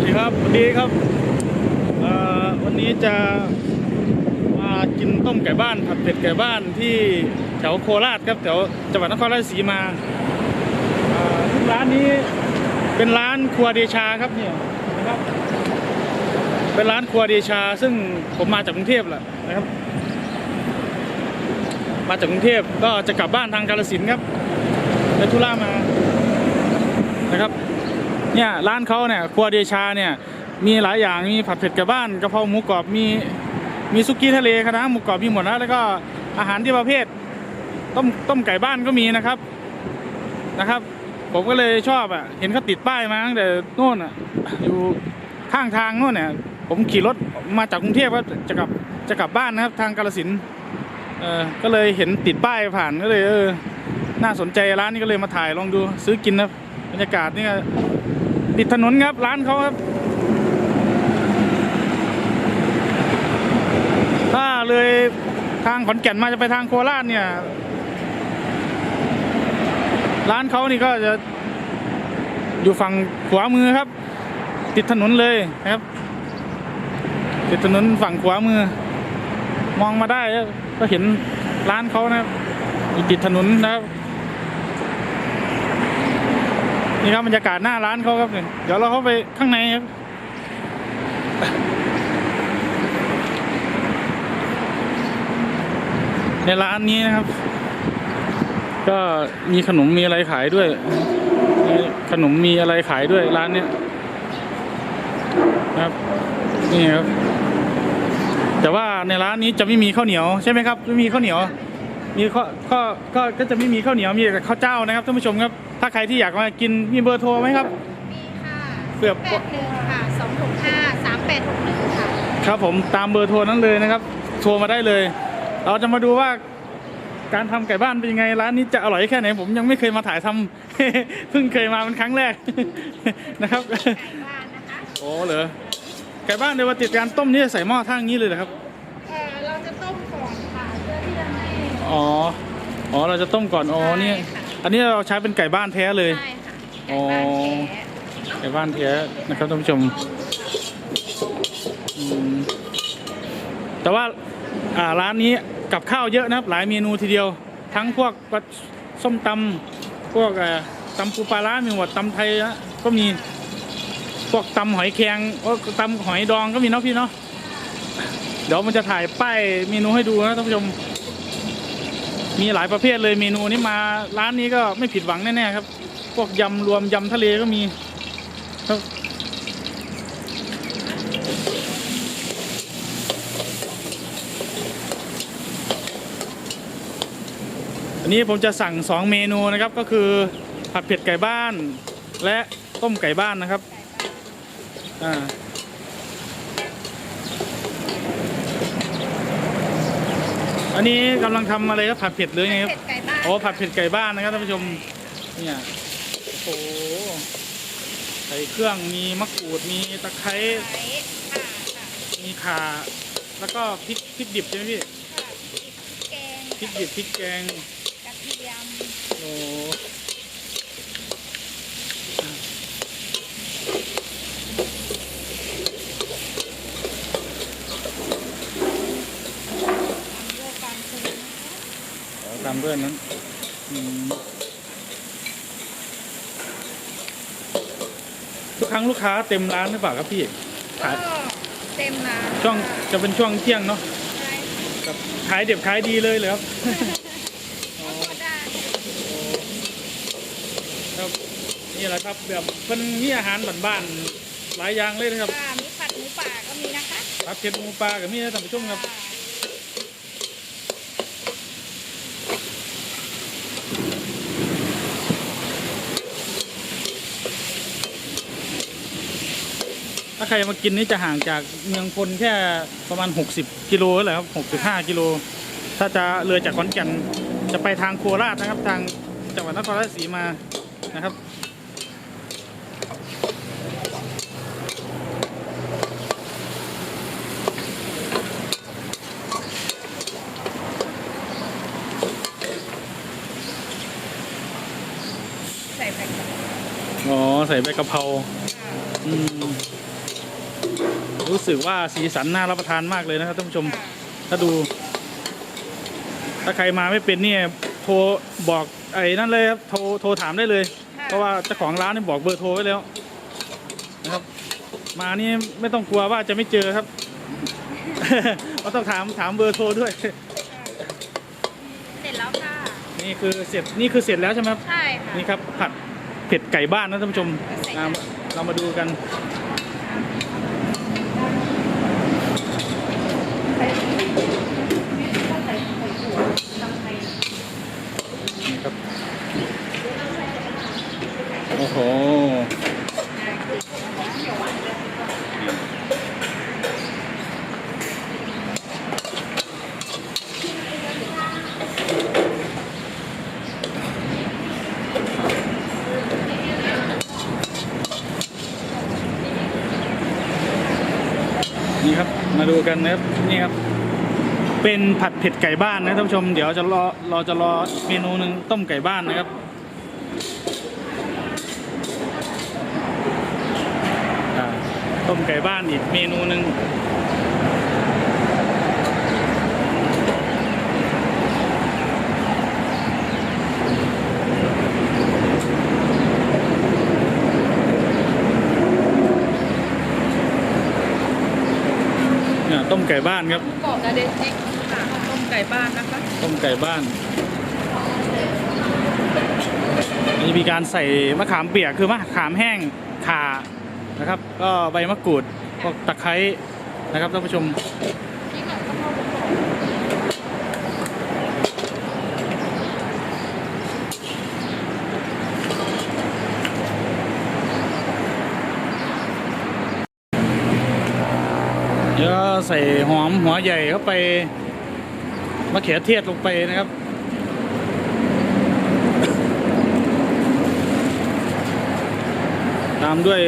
สวัสดีครับสวัสดีครับวันนี้จะมากินต้มไก่บ้านผัดเผ็ดไก่บ้านที่แถวโคราชครับแถวจังหวัดนครราชสีมาเอ่อซึ่งร้านนี้เป็นร้านครัวเดชาครับเนี่ยนะครับ เป็นร้านครัวเดชา ซึ่งผมมาจากกรุงเทพแหละนะครับ มาจากกรุงเทพก็จะกลับบ้านทางกาฬสินครับไปธุระมานะครับ เนี่ยร้านเขาเนี่ยครัวเดชาเนี่ยมีหลายอย่างมีผัดเผ็ดกระบ้านกะเพราหมูกรอบมีมีซุกี้ทะเลคณะหมูกรอบมีหมดแล้วแล้วก็อาหารที่ประเภทต้มต้มไก่บ้านก็มีนะครับนะครับ ผมก็เลยชอบอะเห็นเขาติดป้ายมาตั้งแต่โน่นอะอยู่ข้างทางโน่นเนี่ยผมขี่รถมาจากกรุงเทพก็จะกลับจะกลับบ้านนะครับ ทางกาฬสินเออก็เลยเห็นติดป้ายผ่านก็เลยเออน่าสนใจร้านนี้ก็เลยมาถ่ายลองดูซื้อกินนะบรรยากาศนี่ก็ ติดถนนครับ ร้านเขาครับ ถ้าเลยทางขอนแก่นมาจะไปทางโคราชเนี่ย ร้านเขานี่ก็จะอยู่ฝั่งขวามือครับ ติดถนนเลยนะครับ ติดถนนฝั่งขวามือ มองมาได้ก็เห็นร้านเขานะครับติดถนนนะครับ นี่ครับบรรยากาศหน้าร้านเขาครับเนี่ยเดี๋ยวเราเข้าไปข้างในครับในร้านนี้นะครับ ก็มีขนมมีอะไรขายด้วย ขนมมีอะไรขายด้วยร้านเนี้ยครับ นี่ครับ แต่ว่าในร้านนี้จะไม่มีข้าวเหนียวใช่ไหมครับไม่มีข้าวเหนียว มีข้อข้อก็ก็จะไม่มีข้าวเหนียวมีแต่ข้าวเจ้านะครับท่านผู้ชมครับ ถ้าใครที่อยากมากินมีเบอร์โทรไหมครับ มีค่ะเผื่อแปดหนึ่งค่ะสองหกห้าสามแปดหกหนึ่งค่ะ ครับผมตามเบอร์โทรนั้นเลยนะครับ โทรมาได้เลย เราจะมาดูว่าการทำไก่บ้านเป็นยังไงร้านนี้จะอร่อยแค่ไหนผมยังไม่เคยมาถ่ายทำ เพิ่งเคยมาเป็นครั้งแรก นะครับ ไก่บ้านนะคะ โอ้เหรอไก่บ้านในวันติดการต้มนี่ใส่หม้อท่างนี้เลยเหรอครับ เอ่อเราจะต้มก่อนค่ะเพื่อที่จะให้ อ๋อ อ๋อ เราจะต้มก่อน อ๋อนี่ใช่ค่ะ อันนี้เราใช้เป็นไก่บ้านแท้เลย ใช่ค่ะอ๋ไก่อ บ้านแท้ไก่บ้านแท้นะครับท่านผู้ชมอืมแต่ว่าอ่าร้านนี้กับข้าวเยอะนะครับ หลายเมนูทีเดียว ทั้งพวกปลาส้มตำพวกเอ่อตำปูปลาร้ามีหมดตำไทยนะก็มี พวกตำหอยแครงโอ้ตำหอยดองก็มีเนาะพี่เนาะ เดี๋ยวมันจะถ่ายป้ายเมนูให้ดูนะท่านผู้ชม มีหลายประเภทเลยเมนูนี้มาร้านนี้ก็ไม่ผิดหวังแน่ๆครับ พวกยำรวมยำทะเลก็มีครับอันนี้ผมจะสั่งสองเมนูนะครับก็คือผัดเผ็ดไก่บ้าน และต้มไก่บ้านนะครับอ่า นนี้กำลังทำอะไรครับผัดเผ็ดหรือไงครับเผ็ดไก่บ้านโอ้ผัดเผ็ดไก่บ้านนะครับท่านผู้ชมเนี่ยโอ้โหใส่เครื่องมีมะกรูดมีตะไคร้ไก่ค่ะค่ะมีข่าแล้วก็พริกพริกดิบใช่ไหมพี่ค่ะแกงพริกดิบพริกแกง กระเทียม โอ้ขทำ ด้วยการปรุงนะคะอตามด้วยนั้นอืมทุกครั้งลูกค้าเต็มร้านหรือเปล่าครับพี่ขายก็เต็มร้านช่วงค่ะจะเป็นช่วงเที่ยงเนาะใช่ครับขายเด็บขายดีเลยเลยครับก็พอได้ครับนี่แหละครับแบบเป็นมีอาหารบ้านๆหลายอย่างเลยนะครับค่ะมีผัดหมูป่าก็มีนะคะผัดเผ็ดหมูปลากับมีนะท่านผู้ชมครับ ค่ะ ถ้า ใครมากินนี่จะห่างจากเมืองพลแค่ประมาณ 60 กิโลแหละครับ 65 กิโล ถ้าจะเลยจากขอนแก่นจะไปทางโคราชนะครับ ทางจังหวัดนครราชสีมานะครับใส่ไปก่อนอ๋อ ใส่ใบกะเพรา ค่ะ อืม รู้ สึกว่าสีสันน่ารับประทานมากเลยนะครับท่านผู้ชมค่ะถ้าดู ถ้าใครมาไม่เป็นเนี่ยโทรบอกไอ้นั่นเลยครับโทรโทรถามได้เลยค่ะเพราะว่าเจ้าของร้านนี่บอกเบอร์โทรไว้แล้วนะครับ มานี่ไม่ต้องกลัวว่าจะไม่เจอครับก็ต้องถามถามเบอร์โทรด้วยเสร็จแล้วค่ะนี่คือเสร็จนี่คือเสร็จแล้วใช่ไหมครับใช่ค่ะนี่ครับผัดเผ็ดไก่บ้านนะท่านผู้ชมอ่าเรามาดูกันนี่ครับโอ้โหนี่ครับมาดู กันนะครับนี่ครับ เป็นผัดเผ็ดไก่บ้านนะท่านผู้ชมเดี๋ยวจะรอเราจะรอเมนูหนึ่งต้มไก่บ้านนะครับต้มไก่บ้านอีกเมนูหนึ่ง ต้มไก่บ้านครับกรอบนะเด็กจิกค่ะต้มไก่บ้านนะคะต้มไก่บ้านอันนี้มีการใส่มะขามเปียกคือมะขามแห้งข่านะครับ ก็ใบมะกรูดพวกตะไคร้นะครับท่านผู้ชม ใส่หอมหัวใหญ่เข้าไปมะเขือเทศลงไปนะครับ ตามด้วย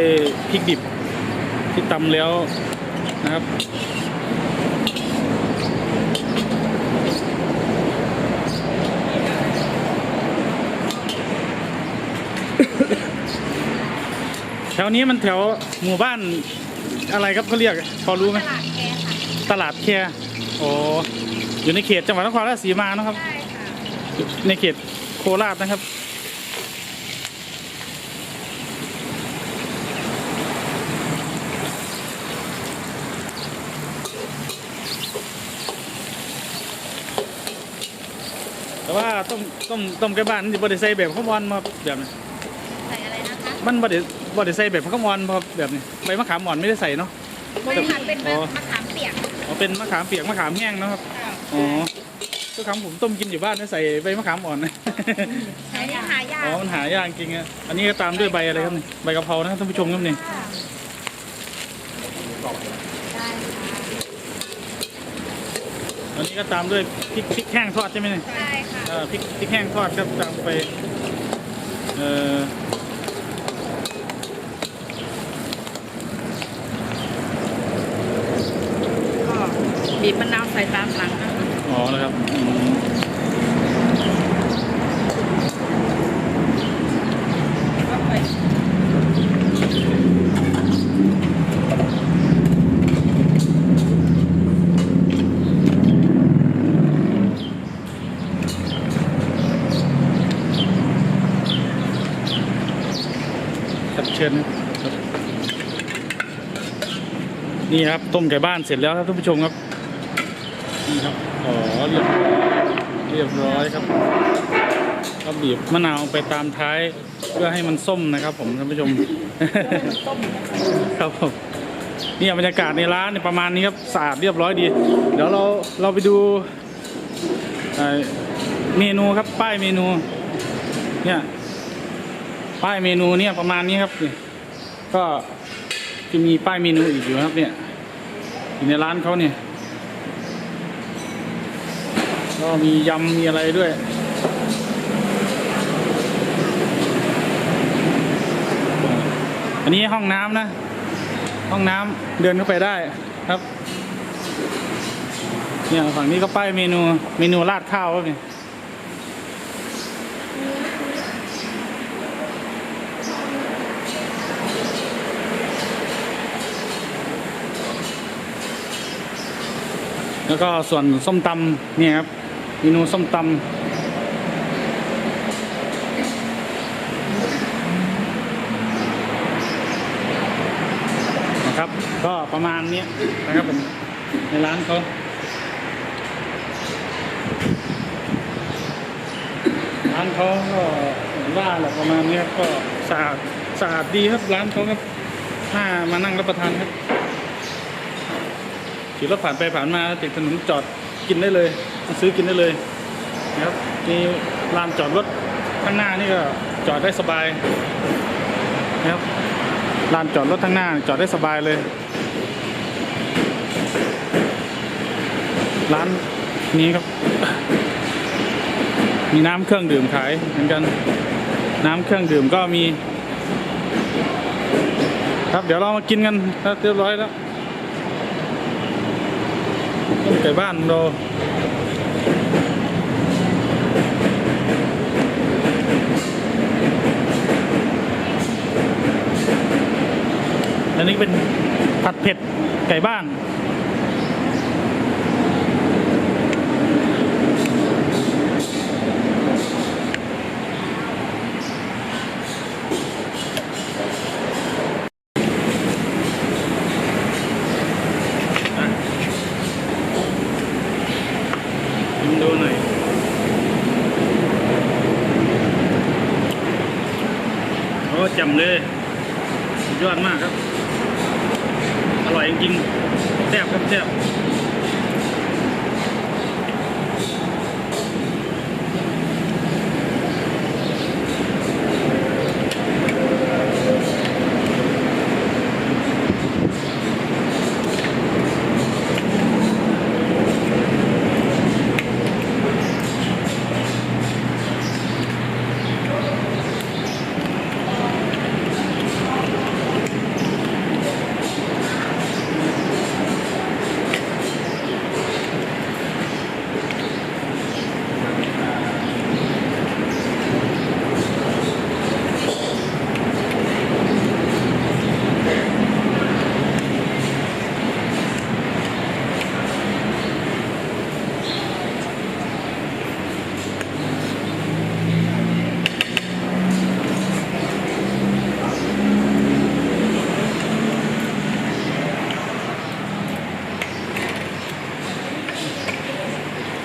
พริกดิบที่ตำแล้วนะครับแถวนี้มันแถวหมู่บ้านอะไรครับเขาเรียกพอรู้ไหม ตลาดแคค่ะตลาดแคโอ้อยู่ในเขตจังหวัดนครราชสีมานะครับใช่ค่ะในเขตโคราชนะครับ แต่ว่าต้มต้มต้มไก่บ้านนี่บไดิใส่แบบข้าวมอนมาแบบนี้ใส่อะไรนะคะมันบไดิบไดิใส่แบบข้าวมอนมาแบบนี้ใบมะขามหมอนไม่ได้ใส่เนาะ บริหารเป็นอ๋อมะขามเปียก เอาเป็นมะขามเปียกมะขามแห้งเนาะครับค่ะอ๋อทุกครั้งผมต้มกินอยู่บ้านไม่ใส่ใบมะขามอ่อนนะอันนี้หายากอ๋อมันหายากจริงอะอันนี้ก็ตามด้วยใบอะไรครับนี่ใบกะเพรานะครับท่านผู้ชมครับนี่ค่ะได้ค่ะอันนี้ก็ตามด้วยพริกพริกแห้งทอดใช่ไหมเนี่ยใช่ค่ะเอ่อพริกพริกแห้งทอดครับตามไป เอ่อ ก็บีบมะนาวใส่ตามหลังนะคะ อ๋อนะครับอืมก็ไปครับเชิญนี่ครับต้มไก่บ้านเสร็จแล้วครับท่านผู้ชมครับ เรียบร้อยเรียบร้อยครับก็บีบมะนาวไปตามท้ายเพื่อให้มันส้มนะครับผมท่านผู้ชมครับผมเนี่ยบรรยากาศในร้านเนี่ยประมาณนี้ครับสะอาดเรียบร้อยดี เดี๋ยวเราเราไปดูเอ่อเมนูครับป้ายเมนู เนี่ยป้ายเมนูเนี่ยประมาณนี้ครับนี่ก็จะมีป้ายเมนูอีกอยู่นะครับเนี่ยอยู่ในร้านเขาเนี่ย ก็มียำมีอะไรด้วยอันนี้ห้องน้ำนะ ห้องน้ำเดินเข้าไปได้ครับเนี่ยฝั่งนี้ก็ป้ายเมนูเมนูราดข้าวครับเนี่ยแล้วก็ส่วนส้มตำเนี่ยครับ เมนูส้มตำนะครับ ก็ประมาณนี้นะครับผมในร้านเขาร้านเขาก็เห็นว่าแหละประมาณนี้ก็สะอาดสะอาดดีครับร้านเขาครับถ้ามานั่งรับประทานครับขี่รถผ่านไปผ่านมาติดถนนจอดกินได้เลย มาซื้อกินได้เลยนะครับมีลานจอดรถข้างหน้านี่ก็จอดได้สบายนะครับลานจอดรถข้างหน้าจอดได้สบายเลย ร้านนี้ครับ มีน้ำเครื่องดื่มขายเหมือนกัน น้ำเครื่องดื่มก็มี ครับเดี๋ยวเรามากินกันครับเรียบร้อยแล้วไก่บ้านเรา อันนี้เป็นผัดเผ็ดไก่บ้าน อะชิมดูหน่อยโอ้จำเลยสุดยอดมากครับ อร่อยจริงๆแซ่บครับแซ่บ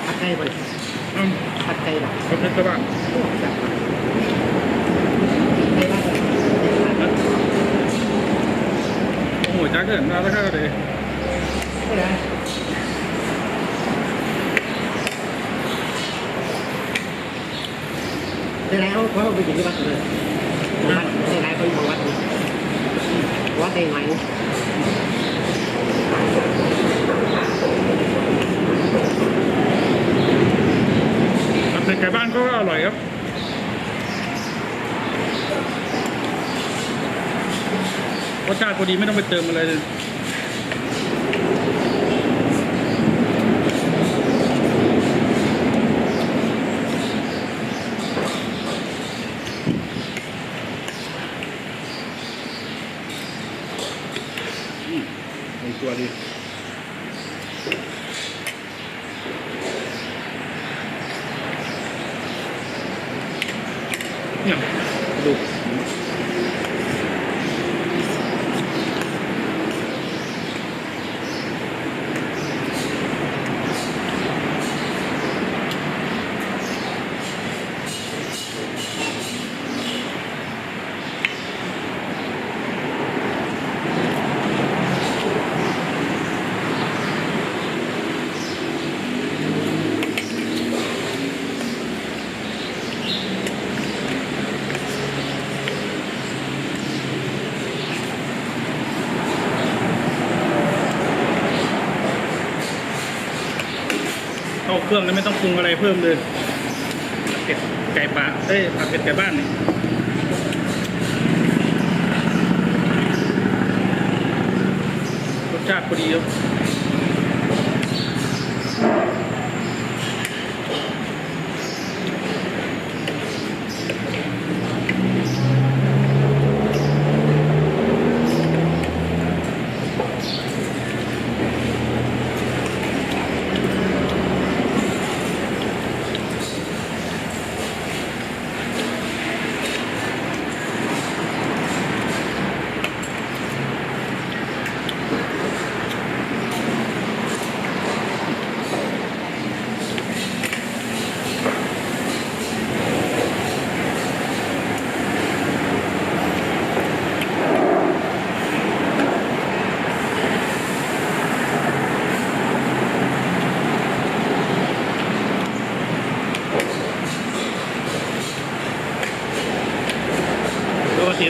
ผัดไก่บ่ อืมผัดไก่บ่ผัดเผ็ดไก่บ้านจับมาไก่บ้านโอ้โหจ้าเกินมาแล้วครับเลยไม่ได้ในไหนเขาเขาไปอยู่ที่วัดเลยวัดในไหนเขาอยู่วัดวัดในไหน ผัดเผ็ด ไก่บ้านก็อร่อยครับรสชาติพอดีไม่ต้องไปเติมอะไรเลยอืมลงตัวดี รื่องแล้วไม่ต้องปรุงอะไรเพิ่มเลยเก็บไก่ปลาเอ้ยผัดเผ็ดไก่บ้านนี่สชาติพอดีครับ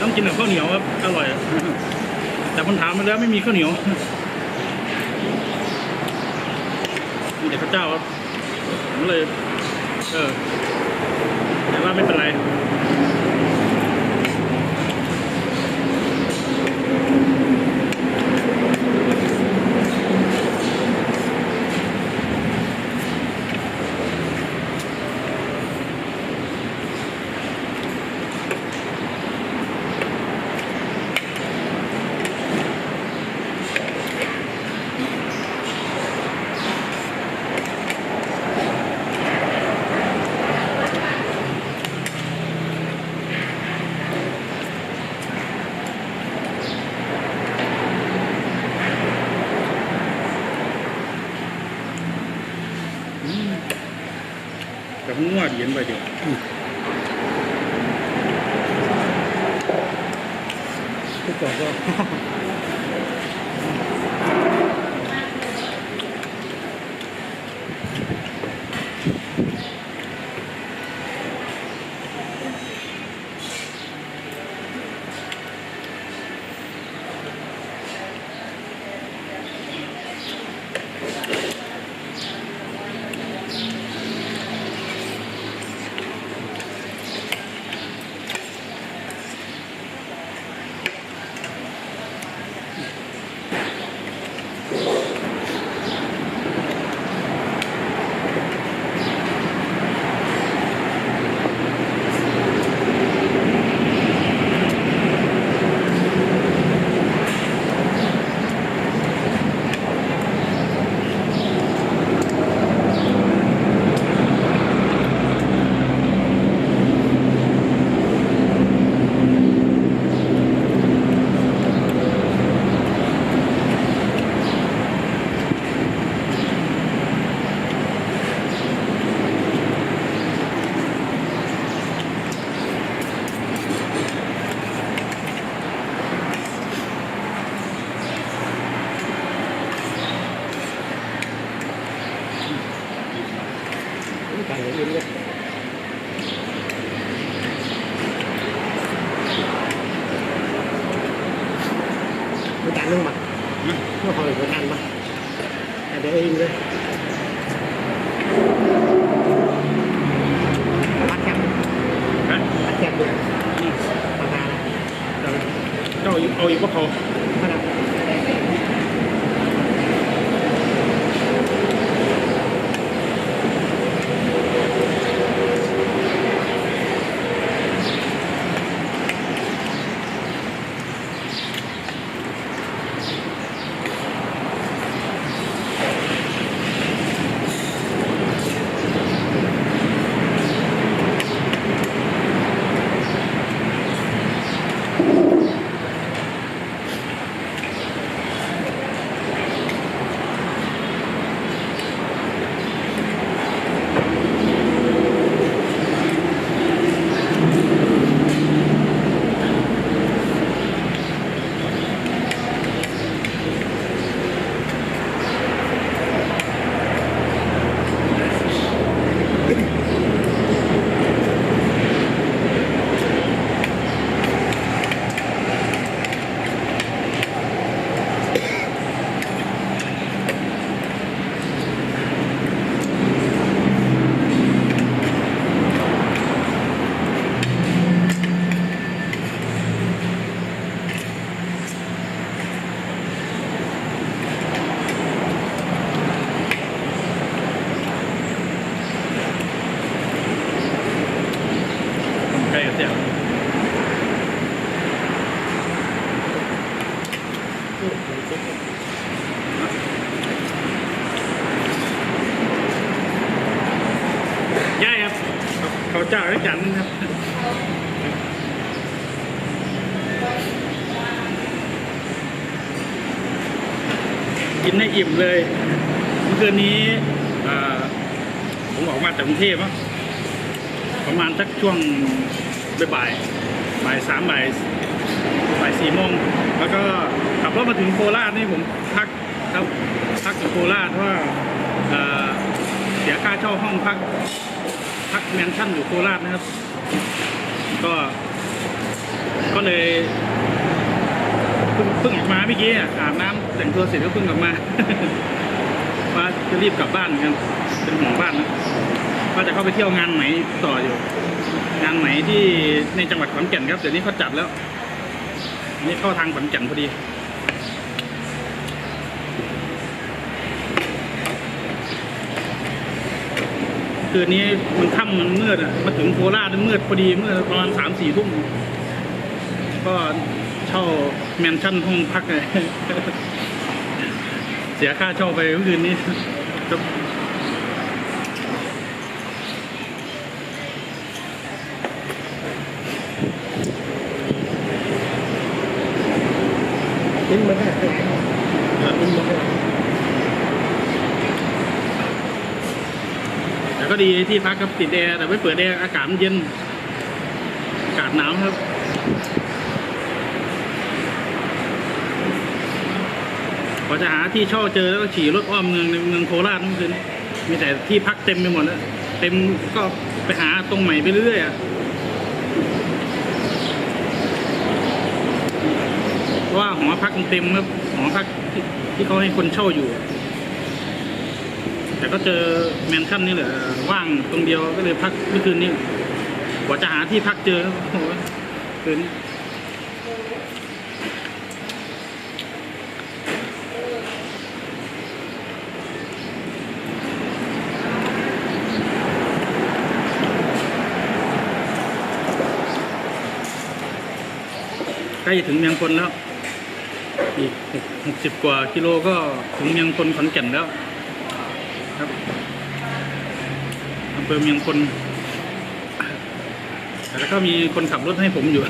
ต้องกินกับข้าวเหนียวครับ อร่อย แต่คนถามมาแล้วไม่มีข้าวเหนียว มีแต่ข้าวเจ้าครับผมเลย เออ แต่ว่าไม่เป็นไร แต่ผมว่าเย็นไปเดียวทุกคนก็ไก่อิ่มเลยมีจานนึงมาเมื่อพออีกจานมาเดี๋ยวอิ่มเลยพัดแคบ ฮะ พัดแคบด้วยราคาละ เจ้าเอาอีกว่าเขา ขนาดใกล้กับเสียย่ายครับเขาเจ้าด้วยกันครับ กินให้อิ่มเลยเมื่อคืนนี้ผมออกมาจากกรุงเทพอะประมาณสักช่วงบ่ายบ่ายสามบ่ายบ่ายสี่โมงแล้วก็ขับรถมาถึงโคราชนี่ผมพักครับพักอยู่โคราชเพราะว่าเสียค่าเช่าห้องพักพักแมนชั่นอยู่โคราชนะครับ ก็ก็เลย เพิ่งเพิ่งออกมาเมื่อกี้อาบน้ำแต่งตัวเสร็จก็เพิ่งออกมาว่าจะรีบกลับบ้านเหมือนกันเป็นห่วงบ้านนะว่าจะเข้าไปเที่ยวงานไหมต่ออยู่ งานไหมที่ในจังหวัดขอนแก่นครับเดี๋ยวนี้เขาจัดแล้วนนี่เข้าทางขอนแก่นพอดีคืนนี้มันค่ำมันมืดอะมาถึงโคราชมันมืดพอดีเมื่อประมาณสามสี่ทุ่มก็ เช่าแมนชั่นห้องพักเลยเสียค่าเช่าไปเมื่อคืนนี้ครับกินมันได้กินมันได้แต่ก็ดีที่พักครับติดแอร์แต่ไม่เปิดแอร์อากาศเย็น อากาศหนาวครับ พอจะหาที่เช่าเจอแล้วก็ขี่รถอ้อมเมืองในเมืองโคราชเมื่อคืนมีแต่ที่พักเต็มไปหมดแล้วเต็มก็ไปหาตรงใหม่ไปเรื่อยอะเพราะว่าหอพักมันเต็มครับหอพักที่ที่เขาให้คนเช่าอยู่ แต่ก็เจอแมนชั่นนี่แหละว่างตรงเดียวก็เลยพักเมื่อคืนนี้กว่าจะหาที่พักเจอโอ้โหคืนนี้ ล้จะถึงเมียงพลแล้ว อีกหกสิบกว่ากิโลก็ถึงเมียงพลขอนแก่นแล้ว ครับอำเภอเมียงพลแล้วก็มีคนขับรถให้ผมอยู่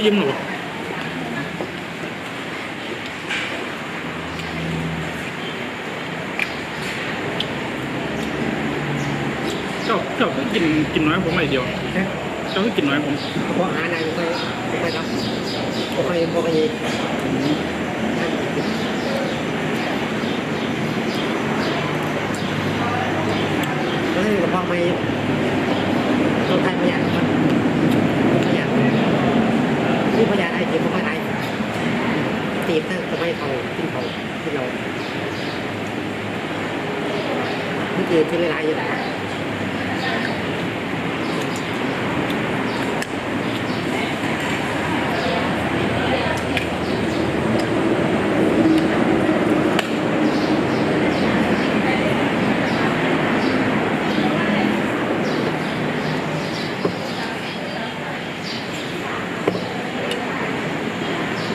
นะก็ยิ้มหนูเจ้าเจ้าก็กินกินน้อยผมไม่เดียวนะเจ้าก็กินน้อยผมพอหาไหนไม่ค่อยไม่ค่อยรับไม่ค่อยไม่ค่อยแล้วนี่ก็พอไม่ต้นไทยพยานมันพยาน นี่พยานไอ้ไม่ค่อยได้ตีบถ้าจะไมเขาขึ้นเขาที่เราที่อกี้ที่หลายอยู่แล้ว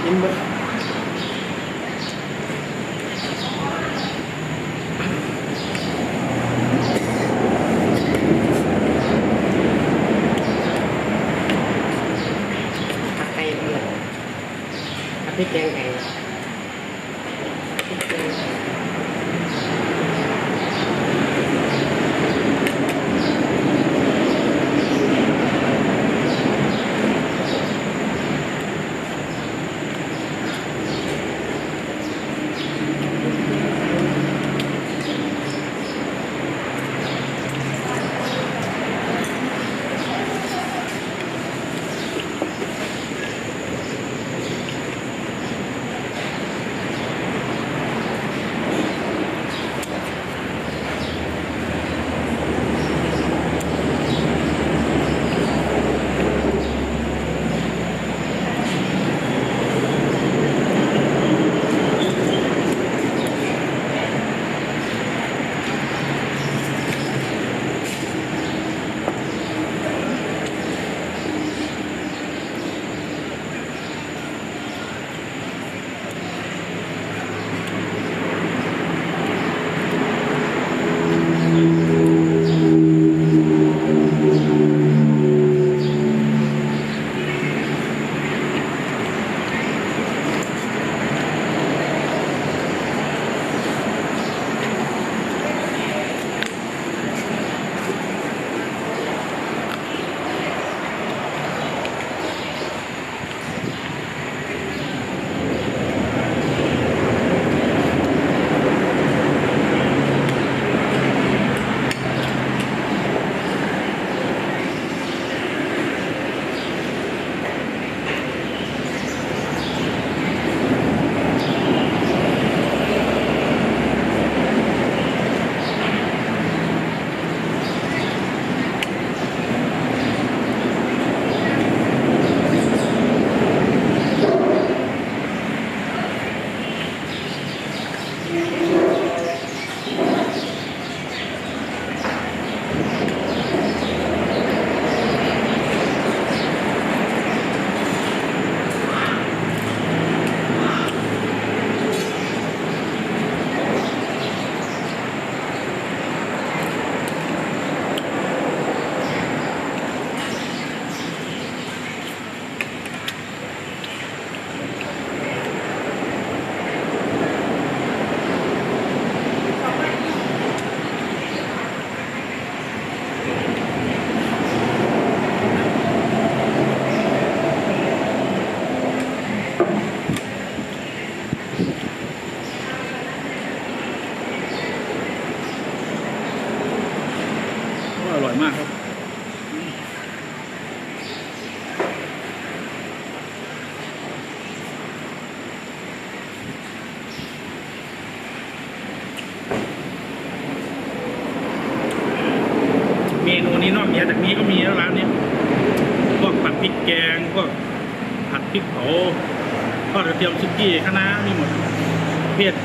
กิ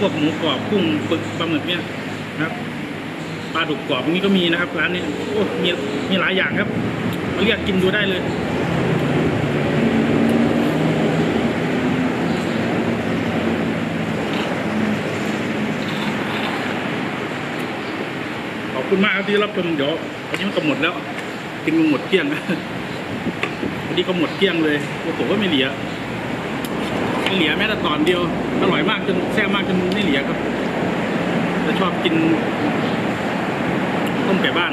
พวกหมูกรอบกุ้งปึกปลาหมึกเนี่ยนะครับปลาดุกกรอบนี่ก็มีนะครับ ร้านนี้โอ้มีมีหลายอย่างครับมาเรียกกินดูได้เลยขอบคุณมากครับที่รับชมเดี๋ยววันนี้มันก็หมดแล้ว กินมันหมดเกลี้ยงวันนี้ก็หมดเกลี้ยงเลยโอ้โหก็ไม่เหลือ เหลียแม้แต่ตอนเดียวอร่อยมากจนแซ่บมากจนไม่เหลียครับจะชอบกินต้มไก่บ้าน